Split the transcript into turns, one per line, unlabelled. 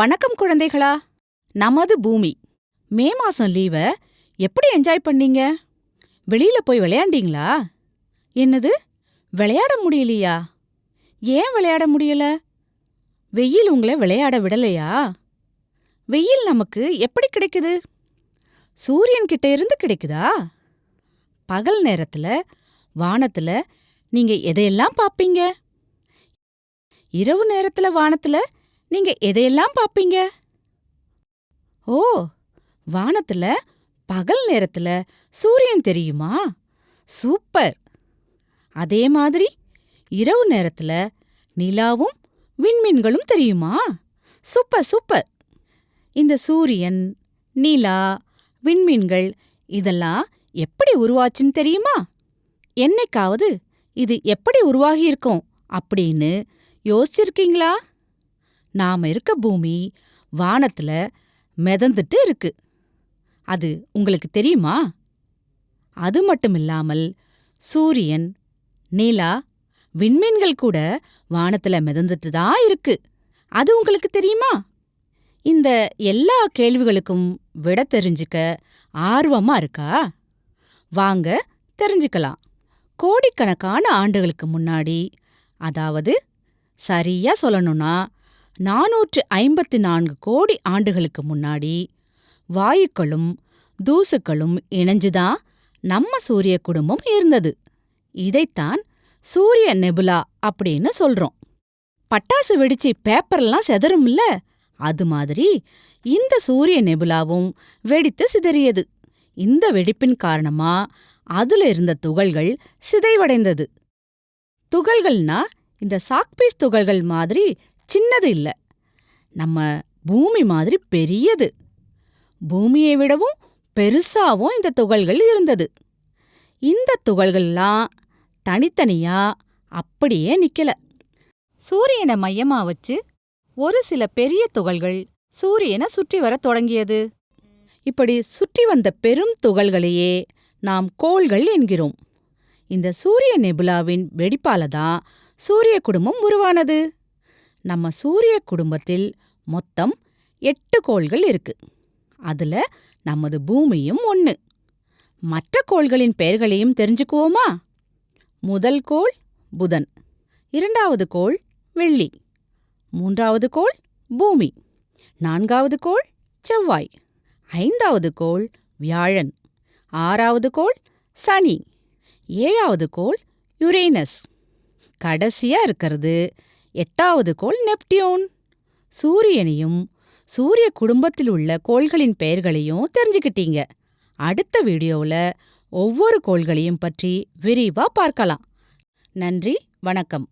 வணக்கம் குழந்தைகளா. நமது பூமி. மே மாசம் லீவ எப்படி என்ஜாய் பண்ணீங்க? வெளியில போய் விளையாண்டீங்களா? என்னது? விளையாட முடியலையா? ஏன் விளையாட முடியல? வெயில் உங்களை விளையாட விடலையா? வெயில் நமக்கு எப்படி கிடைக்குது? சூரியன் கிட்ட இருந்து கிடைக்குதா? பகல் நேரத்துல வானத்துல நீங்க எதையெல்லாம் பாப்பீங்க இரவு நேரத்துல வானத்துல நீங்க எதையெல்லாம் பாப்பீங்க? ஓ வானத்துல பகல் நேரத்துல சூரியன் தெரியுமா? சூப்பர்! அதே மாதிரி இரவு நேரத்துல நிலாவும் விண்மீன்களும் தெரியுமா? Super super! இந்த சூரியன் நிலா விண்மீன்கள் இதெல்லாம் எப்படி உருவாச்சுன்னு தெரியுமா? என்னைக்காவது இது எப்படி உருவாகியிருக்கும் அப்படின்னு யோசிச்சிருக்கீங்களா? நாம இருக்க பூமி வானத்துல மிதந்துட்டு இருக்கு. அது உங்களுக்கு தெரியுமா? அது மட்டும் இல்லாமல் சூரியன் நிலா விண்மீன்கள் கூட வானத்துல மிதந்துட்டு தான் இருக்கு. அது உங்களுக்கு தெரியுமா? இந்த எல்லா கேள்விகளுக்கும் விட தெரிஞ்சுக்க ஆர்வமா இருக்கா? வாங்க தெரிஞ்சுக்கலாம். கோடிக்கணக்கான ஆண்டுகளுக்கு முன்னாடி அதாவது சரியா சொல்லணும்னா நாநூற்று ஐம்பத்தி நான்கு கோடி ஆண்டுகளுக்கு முன்னாடி வாயுக்களும் தூசுக்களும் இணைஞ்சுதான் நம்ம சூரிய குடும்பம் இருந்தது. இதைத்தான் சூரிய நெபுலா அப்படின்னு சொல்றோம். பட்டாசு வெடிச்சு பேப்பர்லாம் செதறும்ல அது மாதிரி இந்த சூரிய நெபுலாவும் வெடித்து சிதறியது. இந்த வெடிப்பின் காரணமா அதுல இருந்த துகள்கள் சிதைவடைந்தது. துகள்கள்னா இந்த சாக்பீஸ் துகள்கள் மாதிரி சின்னது இல்ல. நம்ம பூமி மாதிரி பெரியது. பூமியை விடவும் பெருசாவும் இந்த துகள்கள் இருந்தது. இந்த துகள்கள்லாம் தனித்தனியா அப்படியே நிக்கல. சூரியனை மையமா வச்சு ஒரு சில பெரிய துகள்கள் சூரியனை சுற்றி வரத் தொடங்கியது. இப்படி சுற்றி வந்த பெரும் துகள்களையே நாம் கோள்கள் என்கிறோம். இந்த சூரிய நெபுலாவின் வெடிப்பால தான் சூரிய குடும்பம் உருவானது. நம்ம சூரிய குடும்பத்தில் மொத்தம் எட்டு கோள்கள் இருக்கு. அதுல நமது பூமியும் ஒன்னு மற்ற கோள்களின் பெயர்களையும் தெரிஞ்சுக்குவோமா? முதல் கோள் புதன். இரண்டாவது கோள் வெள்ளி. மூன்றாவது கோள் பூமி. நான்காவது கோள் செவ்வாய். ஐந்தாவது கோள் வியாழன். ஆறாவது கோள் சனி. ஏழாவது கோள் யுரேனஸ். கடைசியா இருக்கிறது எட்டாவது கோள் நெப்டியூன். சூரியனையும் சூரிய குடும்பத்தில் உள்ள கோள்களின் பெயர்களையும் தெரிஞ்சுக்கிட்டீங்க. அடுத்த வீடியோவுல ஒவ்வொரு கோள்களையும் பற்றி விரிவா பார்க்கலாம். நன்றி வணக்கம்.